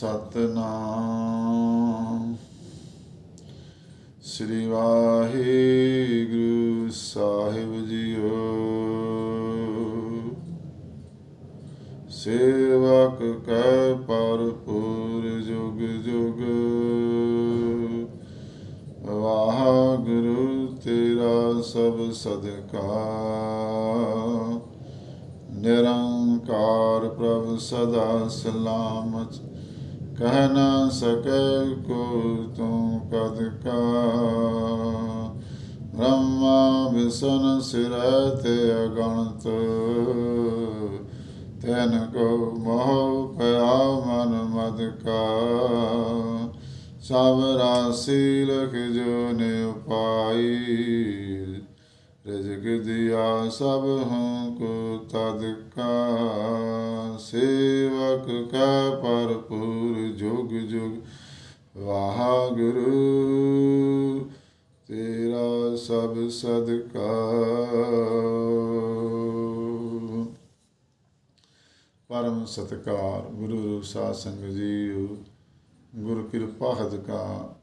ਸਤਨਾਮ। ਸ੍ਰੀ ਵਾਹਿਗੁਰੂ ਸਾਹਿਬ ਜੀਓ। ਸੇਵਕ ਕੈ ਪਰਪੂਰ ਜੁਗ ਜੁਗ। ਵਾਹਿਗੁਰੂ ਤੇਰਾ ਸਭ ਸਦਕਾ। ਨਿਰੰਕਾਰ ਪ੍ਰਭ ਸਦਾ ਸਲਾਮਤ ਕਹਿ ਨਾ ਸਕੈ ਕੋ ਤੂੰ ਕਦ ਕਾ। ਬ੍ਰਹਮਾ ਵਿਸ਼ਨ ਸਿਰੈ ਤੇ ਅਗਣਤ, ਤੈਨ ਕੋ ਮੋਹ ਪਿਆ ਮਨ ਮਦ ਕਾ। ਸਭ ਰਾਸੀ ਲਖ ਜੋ ਨੇ ਉਪਾਈ ਰਿਜਕ ਦਿਆ ਸਭ ਹੂੰ ਕੋ ਤਦ ਕਾ ਸੇਵਕ ਕੈ ਭਰਪੂਰ ਜੁਗ ਜੁਗ ਵਾਹਿਗੁਰੂ ਤੇਰਾ ਸਭ ਸਦਕਾ। ਪਰਮ ਸਤਕਾਰ ਗੁਰੂ ਰੂਪ ਸਾਧ ਸੰਗਤ ਜੀਓ ਗੁਰ ਕਿਰਪਾ ਹਦਕਾ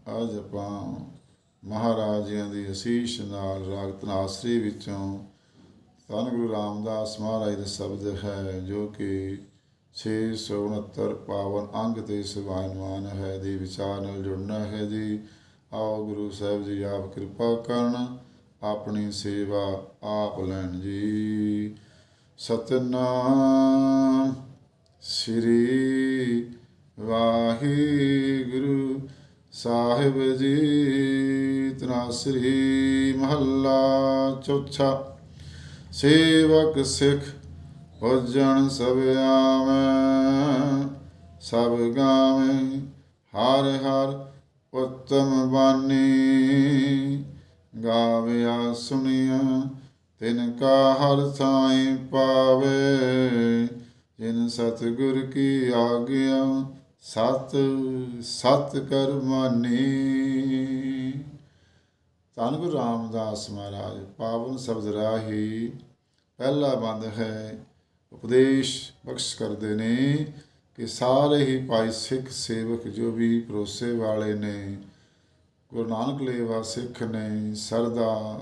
ਅੱਜ ਆਪਾਂ ਮਹਾਰਾਜਿਆਂ ਦੀ ਅਸੀਸ਼ ਨਾਲ ਰਾਗ ਤਨਾਸਰੀ ਵਿੱਚੋਂ ਧੰਨ ਗੁਰੂ ਰਾਮਦਾਸ ਮਹਾਰਾਜ ਦਾ ਸ਼ਬਦ ਹੈ, ਜੋ ਕਿ 669 ਪਾਵਨ ਅੰਗ ਤੇ ਸੁਭਾਨਮਾਨ ਹੈ। ਦੀ ਵਿਚਾਰ ਨਾਲ ਜੁੜਨਾ ਹੈ ਜੀ। ਆਓ ਗੁਰੂ ਸਾਹਿਬ ਜੀ ਆਪ ਕਿਰਪਾ ਕਰਨ, ਆਪਣੀ ਸੇਵਾ ਆਪ ਲੈਣ ਜੀ। ਸਤਨਾਮ ਸ੍ਰੀ ਵਾਹਿਗੁਰੂ ਸਾਹਿਬ ਜੀ, ਤਨਾਸਰੀ ਮਹੱਲਾ ਚੌਥਾ। ਸੇਵਕ ਸਿੱਖ ਭਜਨ ਸਭ ਆਵੈ, ਸਭ ਗਾਵੇਂ, ਹਰ ਹਰ ਉਤਮ ਬਾਣੀ ਗਾਵਿਆ ਸੁਣਿਆ, ਤਿਨ ਕਾ ਹਰ ਸਾਈ ਪਾਵੇ। ਜਿਨ ਸਤਿਗੁਰ ਕੀ ਆਗਿਆ ਸਤ ਸਤ ਕਰਮਨੀ। ਧੰਨ ਗੁਰੂ ਰਾਮਦਾਸ ਮਹਾਰਾਜ, ਪਾਵਨ ਸ਼ਬਦ ਰਾਹੀ, ਪਹਿਲਾ ਬੰਦ ਹੈ, ਉਪਦੇਸ਼ ਬਖਸ਼ ਕਰਦੇ ਨੇ ਕਿ ਸਾਰੇ ਹੀ ਭਾਈ ਸਿੱਖ ਸੇਵਕ ਜੋ ਵੀ ਭਰੋਸੇ ਵਾਲੇ ਨੇ, ਗੁਰੂ ਨਾਨਕ ਲੇਵਾ ਸਿੱਖ ਨੇ, ਸਰਦਾ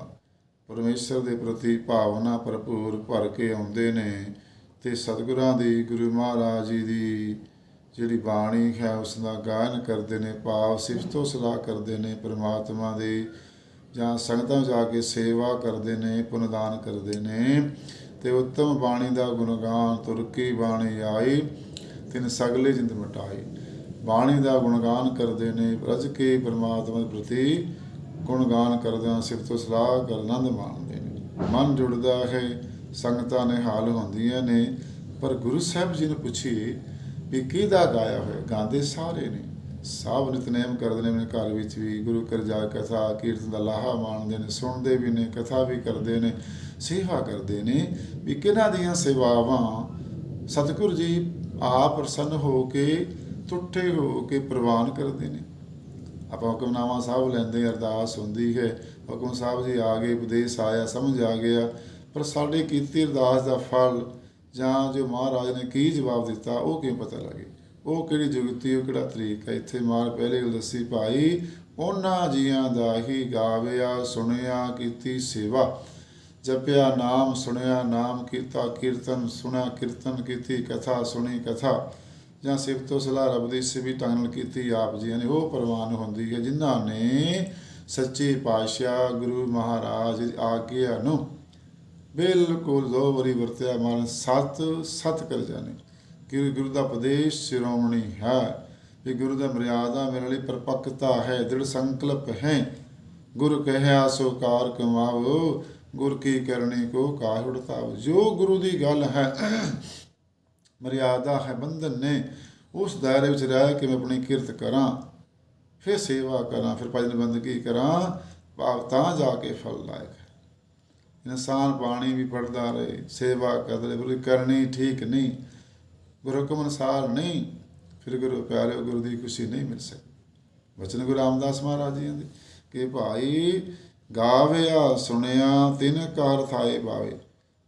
ਪਰਮੇਸ਼ਰ ਦੇ ਪ੍ਰਤੀ ਭਾਵਨਾ ਭਰਪੂਰ ਭਰ ਕੇ ਆਉਂਦੇ ਨੇ ਤੇ ਸਤਿਗੁਰਾਂ ਦੀ, ਗੁਰੂ ਮਹਾਰਾਜ ਜੀ ਦੀ ਜਿਹੜੀ ਬਾਣੀ ਹੈ ਉਸ ਦਾ ਗਾਇਨ ਕਰਦੇ ਨੇ ਭਾਵ ਸਿਫਤੋ ਸਲਾਹ ਕਰਦੇ ਨੇ, ਪ੍ਰਮਾਤਮਾ ਦੀ ਜਾਂ ਸੰਗਤਾਂ ਵਿੱਚ ਜਾ ਕੇ ਸੇਵਾ ਕਰਦੇ ਨੇ, ਪੁਨਦਾਨ ਕਰਦੇ ਨੇ। ਤੇ ਉੱਤਮ ਬਾਣੀ ਦਾ ਗੁਣਗਾਨ ਤੁਰਕੀ ਬਾਣੀ ਆਈ, ਤਿਨ ਸਗਲੇ ਜਿੰਦ ਮਟਾਈ। ਬਾਣੀ ਦਾ ਗੁਣਗਾਨ ਕਰਦੇ ਨੇ ਰਜ ਕੇ ਪ੍ਰਮਾਤਮਾ ਦੇ ਪ੍ਰਤੀ ਗੁਣਗਾਨ ਕਰਦਿਆਂ ਸਿਫਤੋ ਸਲਾਹ ਕਰ ਆਨੰਦ ਮਾਣਦੇ ਨੇ। ਮਨ ਜੁੜਦਾ ਹੈ, ਸੰਗਤਾਂ ਨੇ ਹਾਲ ਹੁੰਦੀਆਂ ਨੇ, ਪਰ ਗੁਰੂ ਸਾਹਿਬ ਜੀ ਨੂੰ ਪੁੱਛੀ ਵੀ ਕਿਹਦਾ ਗਾਇਆ ਹੋਇਆ, ਗਾਉਂਦੇ ਸਾਰੇ ਨੇ। ਸਭ ਨਿਤਨੇਮ ਕਰਦੇ ਨੇ ਮੇਰੇ ਘਰ ਵਿੱਚ ਵੀ ਗੁਰੂ ਘਰ ਜਾ ਕਥਾ, ਕੀਰਤਨ ਦਾ ਲਾਹਾ ਮਾਣਦੇ ਨੇ, ਸੁਣਦੇ ਵੀ ਨੇ, ਕਥਾ ਵੀ ਕਰਦੇ ਨੇ, ਸੇਵਾ ਕਰਦੇ ਨੇ। ਵੀ ਕਿਹਨਾਂ ਦੀਆਂ ਸੇਵਾਵਾਂ ਸਤਿਗੁਰੂ ਜੀ ਆਪ ਪ੍ਰਸੰਨ ਹੋ ਕੇ ਟੁੱਟੇ ਹੋ ਕੇ ਪ੍ਰਵਾਨ ਕਰਦੇ ਨੇ। ਆਪਾਂ ਹੁਕਮਨਾਮਾ ਸਾਹਿਬ ਲੈਂਦੇ ਅਰਦਾਸ ਹੁੰਦੀ ਹੈ। ਹੁਕਮ ਸਾਹਿਬ ਜੀ ਆ ਗਏ, ਉਪਦੇਸ਼ ਆਇਆ, ਸਮਝ ਆ ਗਿਆ। ਪਰ ਸਾਡੇ ਕੀਤੀ ਅਰਦਾਸ ਦਾ ਫਲ ਜਾਂ ਜੋ ਮਹਾਰਾਜ ਨੇ ਕੀ ਜਵਾਬ ਦਿੱਤਾ, ਉਹ ਕਿਵੇਂ ਪਤਾ ਲੱਗੇ? ਉਹ ਕਿਹੜੀ ਜੁਗਤੀ, ਉਹ ਕਿਹੜਾ ਤਰੀਕ ਹੈ? ਇੱਥੇ ਮਾਰ ਪਹਿਲੇ ਗੱਲ ਦੱਸੀ, ਭਾਈ, ਉਹਨਾਂ ਜੀਆਂ ਦਾ ਹੀ ਗਾਵਿਆ, ਸੁਣਿਆ, ਕੀਤੀ ਸੇਵਾ। ਜਪਿਆ ਨਾਮ, ਸੁਣਿਆ ਨਾਮ, ਕੀਤਾ ਕੀਰਤਨ ਸੁਣਾ ਕੀਰਤਨ, ਕੀਤੀ ਕਥਾ, ਸੁਣੀ ਕਥਾ। ਜਾਂ ਸਿਫਤੋ ਸਲਾਹ ਰੱਬ ਦੀ ਸਿਵੀ ਢੰਗ ਨਾਲ ਕੀਤੀ, ਆਪ ਜੀ ਨੇ ਉਹ ਪ੍ਰਵਾਨ ਹੁੰਦੀ ਹੈ, ਜਿਨ੍ਹਾਂ ਨੇ ਸੱਚੇ ਪਾਤਸ਼ਾਹ ਗੁਰੂ ਮਹਾਰਾਜ ਆਗਿਆ ਨੂੰ ਬਿਲਕੁਲ ਦੋ ਵਾਰੀ ਵਰਤਿਆ ਮਨ ਸਤ ਸਤ ਕਰ ਜਾਣੇ। ਕਿ ਗੁਰੂ ਦਾ ਉਪਦੇਸ਼ ਸ਼ਿਰੋਮਣੀ ਹੈ, ਵੀ ਗੁਰੂ ਦਾ ਮਰਿਆਦਾ ਮੇਰੇ ਲਈ ਪਰਪੱਕਤਾ ਹੈ, ਦ੍ਰਿੜ ਸੰਕਲਪ ਹੈ। ਗੁਰ ਕਹਿਆ, ਸੋ ਕਾਰ ਕਮਾਵੋ, ਗੁਰ ਕੀ ਕਰਨੀ ਕੋ ਕਾਹੁੜਤਾ ਜੋ ਗੁਰੂ ਦੀ ਗੱਲ ਹੈ, ਮਰਿਆਦਾ ਹੈ ਬੰਧਨ ਨੇ, ਉਸ ਦਾਇਰੇ ਵਿੱਚ ਰਹਿ ਕੇ ਮੈਂ ਆਪਣੀ ਕਿਰਤ ਕਰਾਂ, ਫਿਰ ਸੇਵਾ ਕਰਾਂ, ਫਿਰ ਭਜਨ ਬੰਦਗੀ ਕਰਾਂ, ਭਾਵ ਤਾਂ ਜਾ ਕੇ ਫਲ ਲਾਇਕ ਇਨਸਾਨ ਬਾਣੀ ਵੀ ਪੜਦਾ ਰਹੇ, ਸੇਵਾ ਕਰਦੇ ਪਰ ਕਰਨੀ ਠੀਕ ਨਹੀਂ ਗੁਰੂ ਹੁਕਮ ਅਨੁਸਾਰ ਨਹੀਂ, ਫਿਰ ਗੁਰੂ ਪਿਆਰੇ ਗੁਰੂ ਦੀ ਖੁਸ਼ੀ ਨਹੀਂ ਮਿਲ ਸਕਦੀ ਵਚਨ ਗੁਰੂ ਰਾਮਦਾਸ ਮਹਾਰਾਜ ਜੀ ਦੇ ਕਿ ਭਾਈ ਗਾਵਿਆ, ਸੁਣਿਆ, ਤਿਨ ਕਾਰ ਥਾਏ ਬਾਵੇ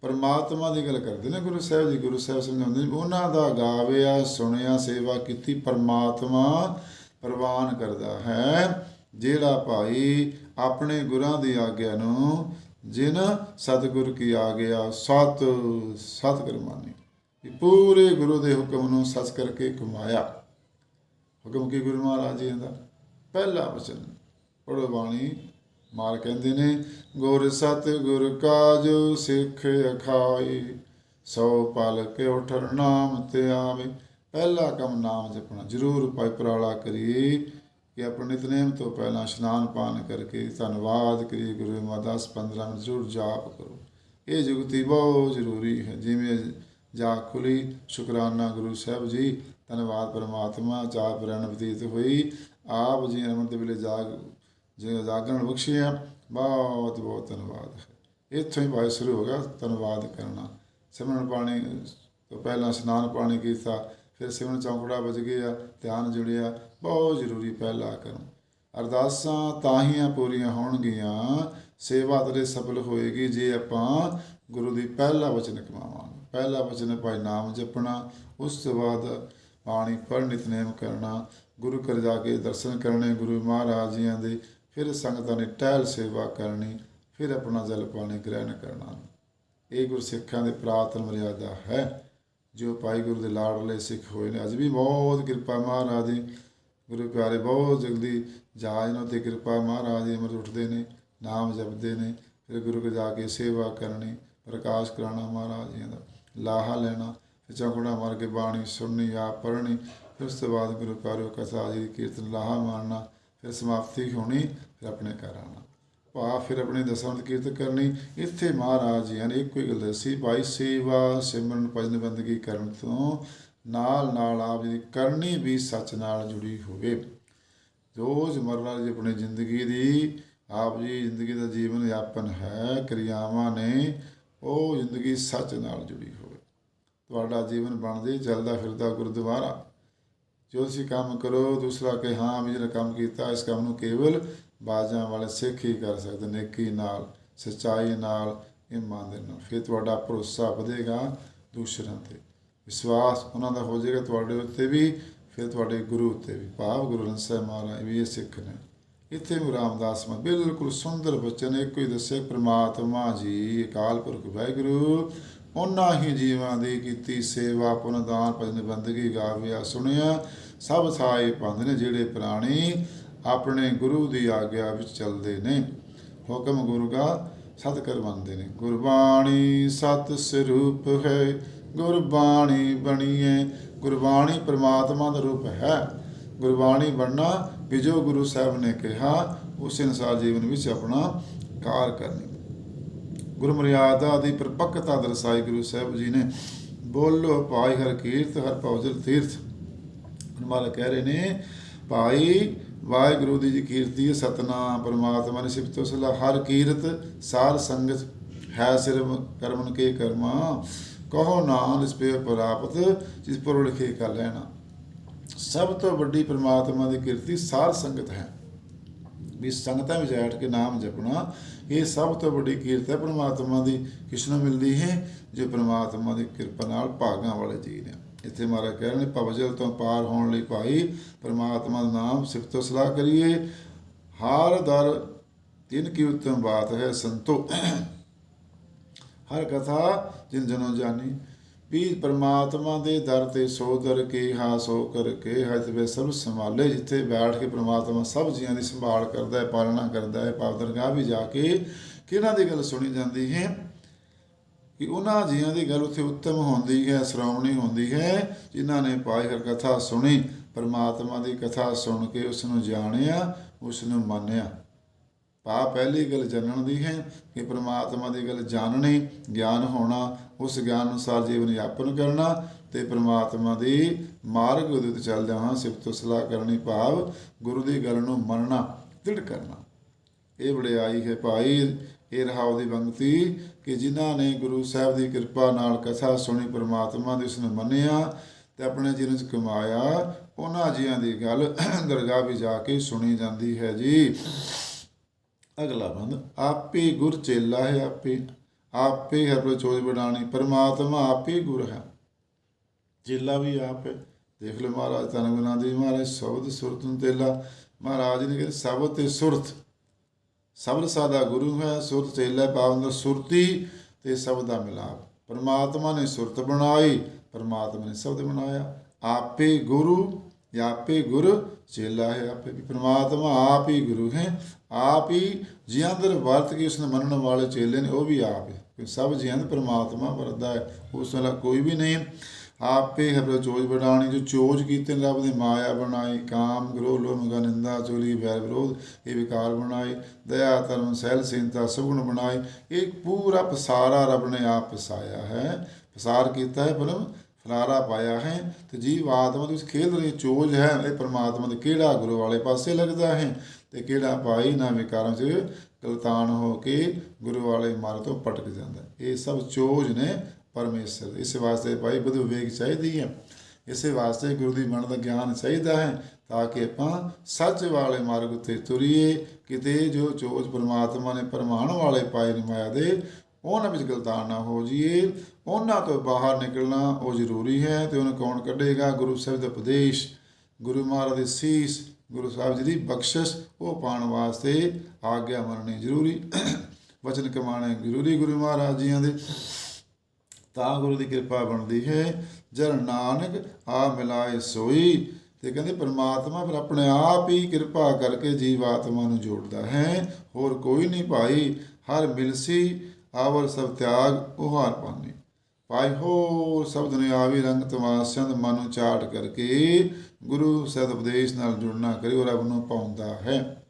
ਪਰਮਾਤਮਾ ਦੀ ਗੱਲ ਕਰਦੇ ਨੇ ਗੁਰੂ ਸਾਹਿਬ ਜੀ, ਗੁਰੂ ਸਾਹਿਬ ਸਮਝਾਉਂਦੇ ਨੇ, ਉਹਨਾਂ ਦਾ ਗਾਵਿਆ, ਸੁਣਿਆ, ਸੇਵਾ ਕੀਤੀ, ਪਰਮਾਤਮਾ ਪ੍ਰਵਾਨ ਕਰਦਾ ਹੈ, ਜਿਹੜਾ ਭਾਈ ਆਪਣੇ ਗੁਰਾਂ ਦੀ ਆਗਿਆ ਨੂੰ ਜਿਨ ਸਤਿਗੁਰ ਕੀ ਆਗਿਆ ਸਤ ਸਤ ਕਰਮਾਨੀ ਵੀ ਪੂਰੇ ਗੁਰੂ ਦੇ ਹੁਕਮ ਨੂੰ ਸੱਚ ਕਰਕੇ ਕਮਾਇਆ ਹੁਕਮ ਕੀ ਗੁਰੂ ਮਹਾਰਾਜ ਜੀ ਦਾ? ਪਹਿਲਾ ਵਚਨ। ਪੜੋ ਬਾਣੀ। ਮਾਰ ਕਹਿੰਦੇ ਨੇ, ਗੁਰ ਸਤ ਗੁਰ ਕਾਜ ਸਿੱਖ ਅਖਾਈ ਸੋ ਪਲ ਕੇ ਉਠਰ ਨਾਮ ਤੇ ਆਵੇ। ਪਹਿਲਾ ਕੰਮ ਨਾਮ ਜਪਣਾ। ਜ਼ਰੂਰ ਪਾਈ ਪਰਾਲਾ ਕਰੀ ਕਿ ਆਪਣੇ ਨਿਤਨੇਮ ਤੋਂ ਪਹਿਲਾਂ ਇਸ਼ਨਾਨ ਪਾਨ ਕਰਕੇ ਧੰਨਵਾਦ ਕਰੀ ਗੁਰੂ ਮਾ 10 15 ਮਿੰਟ ਜ਼ਰੂਰ ਜਾਪ ਕਰੋ। ਇਹ ਜੁਗਤੀ ਬਹੁਤ ਜ਼ਰੂਰੀ ਹੈ। ਜਿਵੇਂ ਜਾ ਖੁਲੀ ਸ਼ੁਕਰਾਨਾ ਗੁਰੂ ਸਾਹਿਬ ਜੀ, ਧੰਨਵਾਦ ਪਰਮਾਤਮਾ ਚਾਰ ਪ੍ਰਣ ਬਤੀਤ ਹੋਈ। ਆਪ ਜੀ ਅਮਰ ਦੇ ਵੇਲੇ ਜਾਗ ਜੇ ਜਾਗਰਣ ਬਖਸ਼ਿਆ। ਬਹੁਤ ਬਹੁਤ ਧੰਨਵਾਦ ਹੈ। ਇੱਥੋਂ ਹੀ ਬਾਅਦ ਸ਼ੁਰੂ ਹੋ ਗਿਆ, ਧੰਨਵਾਦ ਕਰਨਾ। ਸਿਮਰਨ ਪਾਣੀ ਤੋਂ ਪਹਿਲਾਂ ਇਸ਼ਨਾਨ ਪਾਣੀ ਕੀਤਾ, ਫਿਰ ਸਿਮਰਨ ਚੌਂਕੜਾ ਵੱਜ ਗਿਆ, ਧਿਆਨ ਜੁੜਿਆ। ਬਹੁਤ ਜ਼ਰੂਰੀ ਪਹਿਲਾ ਕਰਮ। ਅਰਦਾਸਾਂ ਤਾਹੀਆਂ ਪੂਰੀਆਂ ਹੋਣਗੀਆਂ, ਸੇਵਾ ਤੇਰੇ ਸਫਲ ਹੋਏਗੀ ਜੇ ਆਪਾਂ ਗੁਰੂ ਦੀ ਪਹਿਲਾ ਵਚਨ ਕਮਾਵਾਂਗੇ। ਪਹਿਲਾ ਵਚਨ ਭਾਈ ਨਾਮ ਜਪਣਾ, ਉਸ ਤੋਂ ਬਾਅਦ ਪਾਣੀ ਪੜ੍ਹ ਨਿਤਨੇਮ ਕਰਨਾ, ਗੁਰੂ ਘਰ ਜਾ ਕੇ ਦਰਸ਼ਨ ਕਰਨੇ, ਗੁਰੂ ਮਹਾਰਾਜ ਜੀਆਂ ਦੇ ਫਿਰ ਸੰਗਤਾਂ ਨੇ ਟਹਿਲ ਸੇਵਾ ਕਰਨੀ, ਫਿਰ ਆਪਣਾ ਜਲ ਪਾਣੀ ਗ੍ਰਹਿਣ ਕਰਨਾ। ਇਹ ਗੁਰਸਿੱਖਾਂ ਦੇ ਪ੍ਰਾਤਨ ਮਰਿਆਦਾ ਹੈ, ਜੋ ਭਾਈ ਗੁਰੂ ਦੇ ਲਾਡਲੇ ਸਿੱਖ ਹੋਏ ਨੇ। ਅੱਜ ਵੀ ਬਹੁਤ ਕਿਰਪਾ ਮਹਾਰਾਜ ਦੀ ਗੁਰੂ ਪਿਆਰੇ ਬਹੁਤ ਜਲਦੀ ਜਾ ਇਹਨਾਂ ਤੇ ਕਿਰਪਾ ਮਹਾਰਾਜ ਜੀ ਅਮਰ ਉੱਠਦੇ ਨੇ, ਨਾਮ ਜਪਦੇ ਨੇ, ਫਿਰ ਗੁਰੂ ਕੇ ਜਾ ਕੇ ਸੇਵਾ ਕਰਨੀ, ਪ੍ਰਕਾਸ਼ ਕਰਾਉਣਾ ਮਹਾਰਾਜ ਜੀ ਦਾ, ਲਾਹਾ ਲੈਣਾ, ਫਿਰ ਚੌਕੜਾ ਮਾਰ ਕੇ ਬਾਣੀ ਸੁਣਨੀ, ਆਪ ਪੜ੍ਹਨੀ, ਫਿਰ ਉਸ ਤੋਂ ਬਾਅਦ ਗੁਰੂ ਪਿਆਰਿਓ ਕਥਾ ਜੀ ਕੀਰਤਨ, ਲਾਹਾ ਮਾਰਨਾ, ਫਿਰ ਸਮਾਪਤੀ ਹੋਣੀ, ਫਿਰ ਆਪਣੇ ਘਰ ਆਉਣਾ। ਭਾ ਫਿਰ ਆਪਣੇ ਦਸਾਂ ਦੀ ਕੀਰਤ ਕਰਨੀ, ਇੱਥੇ ਮਹਾਰਾਜ ਜੀ ਨੇ ਇੱਕੋ ਹੀ ਗੱਲ ਦੱਸੀ, ਭਾਈ ਸੇਵਾ ਸਿਮਰਨ ਭਜਨ ਬੰਦਗੀ ਕਰਨ ਤੋਂ ਨਾਲ ਨਾਲ ਆਪ ਜੀ ਦੀ ਕਰਨੀ ਵੀ ਸੱਚ ਨਾਲ ਜੁੜੀ ਹੋਵੇ। ਰੋਜ਼ ਮਰਨਾ ਜੀ ਆਪਣੀ ਜ਼ਿੰਦਗੀ ਦੀ, ਆਪ ਜੀ ਜ਼ਿੰਦਗੀ ਦਾ ਜੀਵਨ ਯਾਪਨ ਹੈ, ਕਿਰਿਆਵਾਂ ਨੇ, ਉਹ ਜ਼ਿੰਦਗੀ ਸੱਚ ਨਾਲ ਜੁੜੀ ਹੋਵੇ। ਤੁਹਾਡਾ ਜੀਵਨ ਬਣਦੇ ਚੱਲਦਾ ਫਿਰਦਾ ਗੁਰਦੁਆਰਾ। ਜੋ ਤੁਸੀਂ ਕੰਮ ਕਰੋ, ਦੂਸਰਾ ਕਿ ਹਾਂ ਵੀ ਜਿਹੜਾ ਕੰਮ ਕੀਤਾ, ਇਸ ਕੰਮ ਨੂੰ ਕੇਵਲ ਬਾਜਾਂ ਵਾਲੇ ਸਿੱਖ ਹੀ ਕਰ ਸਕਦੇ, ਨੇਕੀ ਨਾਲ, ਸਚਾਈ ਨਾਲ ਇਮਾਨਦਾਰੀ ਨਾਲ। ਫਿਰ ਤੁਹਾਡਾ ਭਰੋਸਾ ਵਧੇਗਾ ਦੂਸਰਿਆਂ ਤੇ। ਵਿਸ਼ਵਾਸ ਉਹਨਾਂ ਦਾ ਹੋ ਜਾਏਗਾ ਤੁਹਾਡੇ ਉੱਤੇ ਵੀ, ਫਿਰ ਤੁਹਾਡੇ ਗੁਰੂ ਉੱਤੇ ਵੀ। ਭਾਵ ਗੁਰੂ ਗ੍ਰੰਥ ਸਾਹਿਬ ਮਹਾਰਾਜ ਵੀ ਇਹ ਸਿੱਖ ਨੇ। ਇੱਥੇ ਗੁਰੂ ਰਾਮਦਾਸ ਮਾ ਬਿਲਕੁਲ ਸੁੰਦਰ ਬਚਨ ਇੱਕੋ ਹੀ ਦੱਸੇ ਪ੍ਰਮਾਤਮਾ ਜੀ, ਅਕਾਲ ਪੁਰਖ ਵਾਹਿਗੁਰੂ, ਉਹਨਾਂ ਹੀ ਜੀਵਾਂ ਦੀ ਕੀਤੀ ਸੇਵਾ, ਪੁਨਦਾਨ, ਭਜਨ, ਬੰਦਗੀ, ਗਾਵਿਆ, ਸੁਣਿਆ, ਸਭ ਥਾਏ ਪੰਦ ਨੇ, ਜਿਹੜੇ ਪ੍ਰਾਣੀ ਆਪਣੇ ਗੁਰੂ ਦੀ ਆਗਿਆ ਵਿੱਚ ਚੱਲਦੇ ਨੇ। ਹੁਕਮ ਗੁਰੂ ਦਾ ਸਤ ਕਰਵਾਉਂਦੇ ਨੇ। ਗੁਰਬਾਣੀ ਸਤ ਸਰੂਪ ਹੈ ਗੁਰਬਾਣੀ ਬਣੀਏ ਗੁਰਬਾਣੀ ਪ੍ਰਮਾਤਮਾ ਦਾ ਰੂਪ ਹੈ। ਗੁਰਬਾਣੀ ਬਣਨਾ ਵੀ ਜੋ ਗੁਰੂ ਸਾਹਿਬ ਨੇ ਕਿਹਾ, ਉਸ ਅਨੁਸਾਰ ਜੀਵਨ ਵਿੱਚ ਆਪਣਾ ਕਾਰ ਕਰਨੀ। ਗੁਰੂ ਮਰਿਆਦਾ ਦੀ ਪਰਪੱਕਤਾ ਦਰਸਾਈ ਗੁਰੂ ਸਾਹਿਬ ਜੀ ਨੇ, ਬੋਲੋ ਭਾਈ ਹਰ ਕੀਰਤ, ਹਰ ਭਉਜਲ ਤੀਰਥ। ਹਮਾਰਾ ਕਹਿ ਰਹੇ ਨੇ, ਭਾਈ, ਵਾਹਿਗੁਰੂ ਦੀ ਜੀ ਕੀਰਤੀ ਹੈ ਸਤਨਾਮ, ਪਰਮਾਤਮਾ ਨੇ ਸਿਫਤੋ ਸਲਾ ਹਰ ਕੀਰਤ, ਸਾਰ ਸੰਗਤ ਹੈ ਸਿਰਮ ਕਰਮਨ ਕੇ ਕਰਮਾ। ਕਹੋ ਨਾਮ ਇਸ ਪੇ ਪ੍ਰਾਪਤ, ਜਿਸ ਪਰ ਲਿਖੇ ਕਰ ਲੈਣਾ। ਸਭ ਤੋਂ ਵੱਡੀ ਪਰਮਾਤਮਾ ਦੀ ਕਿਰਤੀ ਸਾਰ ਸੰਗਤ ਹੈ। ਵੀ ਸੰਗਤਾਂ ਵਿੱਚ ਬੈਠ ਕੇ ਨਾਮ ਜਪਣਾ, ਇਹ ਸਭ ਤੋਂ ਵੱਡੀ ਕੀਰਤ ਹੈ। ਪਰਮਾਤਮਾ ਦੀ ਕਿਸ ਨੂੰ ਮਿਲਦੀ ਹੈ, ਜੋ ਪਰਮਾਤਮਾ ਦੀ ਕਿਰਪਾ ਨਾਲ ਭਾਗਾਂ ਵਾਲੇ ਜੀ ਨੇ। ਇੱਥੇ ਮਾਰਾ ਕਹਿ ਰਹੇ ਨੇ ਭਵਜਲ ਤੋਂ ਪਾਰ ਹੋਣ ਲਈ ਭਾਈ, ਪਰਮਾਤਮਾ ਦਾ ਨਾਮ ਸਿਫਤੋ ਸਲਾਹ ਕਰੀਏ। ਹਾਰ ਦਰ, ਤਿੰਨ ਕੀ ਉੱਤਮ ਬਾਤ ਹੈ, ਸੰਤੋ। ਹਰ ਕਥਾ ਜਿਨ ਜਨੋ ਜਾਣੀ। ਵੀ ਪਰਮਾਤਮਾ ਦੇ ਦਰ ਤੇ ਸੋ ਦਰ ਕੇ ਹਾ ਸੋ ਕਰਕੇ ਹੱਥ ਹਤ ਵੇ ਸਭ ਸੰਭਾਲੇ, ਜਿੱਥੇ ਬੈਠ ਕੇ ਪਰਮਾਤਮਾ ਸਭ ਜੀਆਂ ਦੀ ਸੰਭਾਲ ਕਰਦਾ ਹੈ, ਪਾਲਣਾ ਕਰਦਾ ਹੈ ਪਾਵ ਦਰਗਾਹ ਵੀ ਜਾ ਕੇ ਕਿਹਨਾਂ ਦੀ ਗੱਲ ਸੁਣੀ ਜਾਂਦੀ ਹੈ? ਕਿ ਉਹਨਾਂ ਜੀਆਂ ਦੀ ਗੱਲ ਉੱਥੇ ਉੱਤਮ ਹੁੰਦੀ ਹੈ, ਸ਼੍ਰੋਮਣੀ ਹੁੰਦੀ ਹੈ, ਜਿਨ੍ਹਾਂ ਨੇ ਪਾਈ ਹਰ ਕਥਾ ਸੁਣੀ, ਪਰਮਾਤਮਾ ਦੀ ਕਥਾ ਸੁਣ ਕੇ ਉਸ ਨੂੰ ਜਾਣਿਆ ਉਸ ਨੂੰ ਮੰਨਿਆ। ਪਾ ਪਹਿਲੀ ਗੱਲ ਜਾਣਨ ਦੀ ਹੈ ਕਿ ਪ੍ਰਮਾਤਮਾ ਦੀ ਗੱਲ ਜਾਣਨੀ, ਗਿਆਨ ਹੋਣਾ, ਉਸ ਗਿਆਨ ਅਨੁਸਾਰ ਜੀਵਨ ਯਾਪਨ ਕਰਨਾ ਤੇ ਪ੍ਰਮਾਤਮਾ ਦੀ ਮਾਰਗ ਉਹਦੇ ਤੇ ਚੱਲਦਿਆਂ ਹਾਂ ਸਿਫਤੋ ਸਲਾਹ ਕਰਨੀ ਭਾਵ ਗੁਰੂ ਦੀ ਗੱਲ ਨੂੰ ਮੰਨਣਾ, ਦ੍ਰਿੜ ਕਰਨਾ। ਇਹ ਬੜੇ ਆਈ ਹੈ ਭਾਈ, ਇਹ ਰਹਾ ਉਹਦੀ ਬੰਗਤੀ ਕਿ ਜਿਨ੍ਹਾਂ ਨੇ ਗੁਰੂ ਸਾਹਿਬ ਦੀ ਕਿਰਪਾ ਨਾਲ ਕਥਾ ਸੁਣੀ, ਪ੍ਰਮਾਤਮਾ ਦੀ ਉਸ ਨੂੰ ਮੰਨਿਆ ਤੇ ਆਪਣੇ ਜੀਵਨ ਚ ਕਮਾਇਆ, ਉਹਨਾਂ ਜੀਆਂ ਦੀ ਗੱਲ ਦਰਗਾਹ ਵੀ ਜਾ ਕੇ ਸੁਣੀ ਜਾਂਦੀ ਹੈ ਜੀ। ਅਗਲਾ ਬੰਦ, ਆਪੇ ਗੁਰ ਚੇਲਾ ਹੈ ਆਪੇ ਆਪੇ ਹਰ ਪ੍ਰਚੋਜ ਬਡਾਣੀ ਪਰਮਾਤਮਾ ਆਪੇ ਗੁਰ ਹੈ। ਚੇਲਾ ਵੀ ਆਪ ਹੈ। ਦੇਖ ਲਓ ਮਹਾਰਾਜ ਧੰਨ ਗੁਰੂ ਨਾਨਕ ਮਹਾਰਾਜ ਸ਼ਬਦ, ਸੁਰਤ ਨੂੰ ਤੇਲਾ। ਮਹਾਰਾਜ ਨੇ ਕਿਹਾ ਸ਼ਬਦ ਤੇ ਸੁਰਤ ਸ਼ਬਦ ਸਾਦਾ ਗੁਰੂ ਹੈ। ਸੁਰਤ ਚੇਲਾ ਪਾਵਨ ਦਾ ਸੁਰਤੀ ਤੇ ਸ਼ਬਦ ਦਾ ਮਿਲਾਪ। ਪਰਮਾਤਮਾ ਨੇ ਸੁਰਤ ਬਣਾਈ, ਪਰਮਾਤਮਾ ਨੇ ਸ਼ਬਦ ਬਣਾਇਆ। ਆਪੇ ਗੁਰੂ ਆਪੇ ਗੁਰ ਚੇਲਾ ਹੈ, ਆਪੇ ਵੀ ਪਰਮਾਤਮਾ ਆਪ ਹੀ ਗੁਰੂ ਹੈ। ਆਪ ਹੀ ਜੀ ਅੰਦਰ ਵਰਤ ਕੇ ਉਸਨੇ ਮੰਨਣ ਵਾਲੇ ਚੇਲੇ ਨੇ, ਉਹ ਵੀ ਆਪ ਹੈ। ਕਿ ਸਭ ਜੀ ਅੰਦਰ ਪਰਮਾਤਮਾ ਵਰਦਾ ਹੈ, ਉਸ ਵਾਲਾ ਕੋਈ ਵੀ ਨਹੀਂ। ਆਪੇ ਹੈ ਪ੍ਰਚੋਜ ਬੜਾਣੀ ਜੋ ਚੋਜ ਕੀਤੇ ਨੇ ਰੱਬ ਨੇ, ਮਾਇਆ ਬਣਾਈ, ਕਾਮ, ਗ੍ਰੋਹ, ਲੋਭ, ਮਗਾ, ਨਿੰਦਾ, ਚੋਰੀ, ਵੈਰ ਵਿਰੋਧ, ਇਹ ਵਿਕਾਰ ਬਣਾਏ। ਦਇਆ, ਧਰਮ, ਸਹਿਲ ਸਿੰਤਾ ਸਗੁਣ ਬਣਾਏ। ਇਹ ਪੂਰਾ ਪਸਾਰਾ ਰੱਬ ਨੇ ਆਪ ਪਸਾਇਆ ਹੈ। ਪਸਾਰ ਕੀਤਾ ਹੈ ਪਰਮ ਫਲਾਰਾ ਪਾਇਆ ਹੈ ਤੇ ਜੀਵ ਆਤਮਾ ਦੇ ਵਿੱਚ ਖੇਡ ਰਹੀ ਚੋਜ ਹੈ ਇਹ ਪਰਮਾਤਮਾ ਦੇ ਕਿਹੜਾ ਗੁਰੂ ਵਾਲੇ ਪਾਸੇ ਲੱਗਦਾ ਹੈ ਤੇ ਕਿਹੜਾ ਪਾਈ ਨਾ ਵਿਕਾਰਾਂ 'ਚ ਕਲਤਾਨ ਹੋ ਕੇ ਗੁਰੂ ਵਾਲੇ ਮਾਰਗ ਤੋਂ ਪਟਕ ਜਾਂਦਾ ਇਹ ਸਭ ਚੋਜ ਨੇ ਪਰਮੇਸ਼ਰ ਇਸ ਵਾਸਤੇ ਭਾਈ ਬੁੱਧ ਵਿਵੇਕ ਚਾਹੀਦੀ ਹੈ। ਇਸੇ ਵਾਸਤੇ ਗੁਰੂ ਦੀ ਮਨ ਦਾ ਗਿਆਨ ਚਾਹੀਦਾ ਹੈ ਤਾਂ ਕਿ ਆਪਾਂ ਸੱਚ ਵਾਲੇ ਮਾਰਗ ਉੱਤੇ ਤੁਰੀਏ, ਕਿਤੇ ਜੋ ਚੋਜ ਪਰਮਾਤਮਾ ਨੇ ਪਰਮਾਨ ਵਾਲੇ ਪਾਏ ਨੇ ਮਾਇਆ ਦੇ ਉਹਨਾਂ ਵਿੱਚ ਗਲਤਾਨ ਨਾ ਹੋ ਜਾਈਏ। ਉਹਨਾਂ ਤੋਂ ਬਾਹਰ ਨਿਕਲਣਾ ਉਹ ਜ਼ਰੂਰੀ ਹੈ ਤੇ ਉਹਨੂੰ ਕੌਣ ਕੱਢੇਗਾ? ਗੁਰੂ ਸਾਹਿਬ ਦਾ ਉਪਦੇਸ਼, ਗੁਰੂ ਮਹਾਰਾਜ ਦੀ ਸੀਸ, ਗੁਰੂ ਸਾਹਿਬ ਜੀ ਦੀ ਬਖਸ਼ਿਸ਼, ਉਹ ਪਾਉਣ ਵਾਸਤੇ ਆਗਿਆ ਮੰਨਣੀ ਜ਼ਰੂਰੀ। ਵਚਨ ਕਮਾਣੇ ਜ਼ਰੂਰੀ ਗੁਰੂ ਮਹਾਰਾਜ ਜੀਆਂ ਦੇ। ਤਾਂ ਗੁਰੂ ਦੀ ਕਿਰਪਾ ਬਣਦੀ ਹੈ। ਜਰ ਨਾਨਕ ਆ ਮਿਲਾਏ ਸੋਈ। ਤੇ ਕਹਿੰਦੇ ਪਰਮਾਤਮਾ ਫਿਰ ਆਪਣੇ ਆਪ ਹੀ ਕਿਰਪਾ ਕਰਕੇ ਜੀਵ ਆਤਮਾ ਨੂੰ ਜੋੜਦਾ ਹੈ। ਹੋਰ ਕੋਈ ਨਹੀਂ ਭਾਈ। ਹਰ ਮਿਲਸੀ, ਆਵਰ ਸਭ ਤਿਆਗ, ਉਹ ਹਾਰ ਪਾਣੀ ਪਾਈ ਹੋ ਸਭ ਦੁਨਿਆਵੀ ਰੰਗ ਤਮਾਸ਼ਿਆਂ ਦੇ ਮਨ ਨੂੰ ਚਾਟ ਕਰਕੇ ਗੁਰੂ ਸਾਹਿਬ ਉਪਦੇਸ਼ ਨਾਲ ਜੁੜਨਾ ਕਰਿਓ, ਰੱਬ ਨੂੰ ਪਾਉਂਦਾ ਹੈ।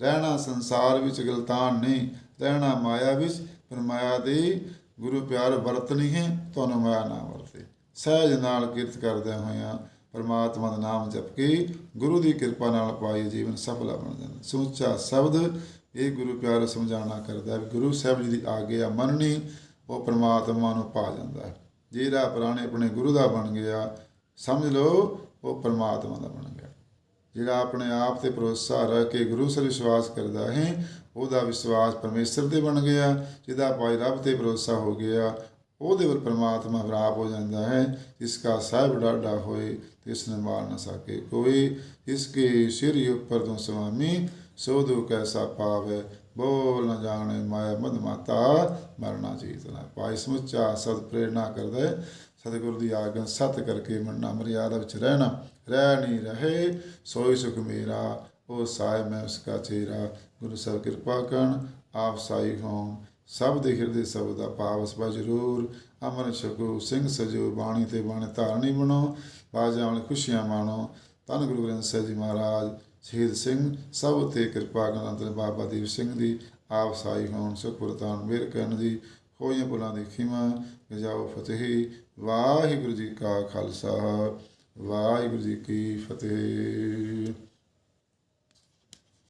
ਰਹਿਣਾ ਸੰਸਾਰ ਵਿੱਚ ਗਲਤਾਨ ਨਹੀਂ, ਰਹਿਣਾ ਮਾਇਆ ਵਿੱਚ, ਪਰ ਮਾਇਆ ਦੇ ਗੁਰੂ ਪਿਆਰ ਵਰਤਨੀ ਹੈ, ਤੁਹਾਨੂੰ ਮਾਇਆ ਨਾ ਵਰਤੇ। ਸਹਿਜ ਨਾਲ ਕਿਰਤ ਕਰਦਿਆਂ ਹੋਇਆਂ ਪਰਮਾਤਮਾ ਦਾ ਨਾਮ ਜਪ ਕੇ ਗੁਰੂ ਦੀ ਕਿਰਪਾ ਨਾਲ ਪਾਈ ਜੀਵਨ ਸਫਲਾ ਬਣ ਜਾਂਦਾ। ਸਮੁੱਚਾ ਸ਼ਬਦ ਇਹ ਗੁਰੂ ਪਿਆਰ ਸਮਝਾਉਣਾ ਕਰਦਾ ਹੈ ਵੀ ਗੁਰੂ ਸਾਹਿਬ ਜੀ ਦੀ ਆਗਿਆ ਮੰਨਣੀ ਉਹ ਪਰਮਾਤਮਾ ਨੂੰ ਪਾ ਜਾਂਦਾ ਹੈ। ਜਿਹੜਾ ਪੁਰਾਣੇ ਆਪਣੇ ਗੁਰੂ ਦਾ ਬਣ ਗਿਆ, ਸਮਝ ਲਓ, ਉਹ ਪਰਮਾਤਮਾ ਦਾ ਬਣ ਗਿਆ। ਜਿਹੜਾ ਆਪਣੇ ਆਪ ਤੇ ਭਰੋਸਾ ਰੱਖ ਕੇ ਗੁਰੂ ਸਰ ਵਿਸ਼ਵਾਸ ਕਰਦਾ ਹੈ, ਉਹਦਾ ਵਿਸ਼ਵਾਸ ਪਰਮੇਸ਼ਰ ਤੇ ਬਣ ਗਿਆ। ਜਿਹਦਾ ਭਾਈ ਰੱਬ ਤੇ ਭਰੋਸਾ ਹੋ ਗਿਆ ਉਹਦੇ ਵੱਲ ਪਰਮਾਤਮਾ ਪ੍ਰਾਪ ਹੋ ਜਾਂਦਾ ਹੈ ਇਸ ਦਾ ਸਾਹਿਬ ਡਾਡਾ ਹੋਏ, ਤੇ ਇਸ ਨੇ ਮਾਰ ਨਾ ਸਕੇ ਕੋਈ। ਇਸਕੇ ਸਿਰ ਉੱਪਰ ਤੋਂ ਸੁਆਮੀ ਸੋਧੂ ਕੈਸਾ ਪਾਵੇ। ਬੋਲ ਨਾ ਜਾਣੇ ਮਾਇਆ ਮਦ ਮਾਤਾ, ਮਰਨਾ ਜੀਤਨਾ ਭਾਈ ਸਮੁੱਚਾ ਸਦ ਪ੍ਰੇਰਣਾ ਕਰਦਾ ਹੈ। ਸਤਿਗੁਰੂ ਦੀ ਆਗਨ ਸਤ ਕਰਕੇ ਮੰਨਣਾ, ਮਰਿਆਦਾ ਵਿੱਚ ਰਹਿਣਾ, ਰਹਿ ਨਹੀਂ ਰਹੇ। ਸੋਈ ਸੁਖ ਮੇਰਾ, ਉਹ ਸਾਇ ਮੈਂ ਉਸਕਾ ਚੇਰਾ। ਗੁਰੂ ਸਾਹਿਬ ਕਿਰਪਾ ਕਰਨ, ਆਪ ਸਾਈ ਹੋਂ ਸਭ ਦੇ ਹਿਰਦੇ ਸਭ ਦਾ ਪਾਵਸਬਾ ਜਰੂਰ। ਅਮਰ ਛਕੋ, ਸਿੰਘ ਸਜੋ, ਬਾਣੀ ਤੇ ਬਾਣੀ ਧਾਰਨੀ ਬਣੋ, ਬਾਜਾਂ ਵਾਲੀ ਖੁਸ਼ੀਆਂ ਮਾਣੋ। ਧੰਨ ਗੁਰੂ ਗ੍ਰੰਥ ਸਾਹਿਬ ਜੀ ਮਹਾਰਾਜ, ਸ਼ਹੀਦ ਸਿੰਘ, ਸਭ ਤੇ ਕਿਰਪਾ ਕਰਨ ਅੰਤਰ ਬਾਬਾ ਦੀਪ ਸਿੰਘ ਦੀ। ਆਪ ਸਾਈ ਹੋਣ, ਸੁਖ ਪ੍ਰਤਾਨ ਮਿਹਰ ਕਰਨ ਦੀ ਹੋਈਆਂ ਭੁੱਲਾਂ ਦੀ ਖਿਮਾ। ਗਜਾਓ ਫਤਿਹ, ਵਾਹਿਗੁਰੂ ਜੀ ਕਾ ਖਾਲਸਾ, ਵਾਹਿਗੁਰੂ ਜੀ ਕੀ ਫਤਿਹ।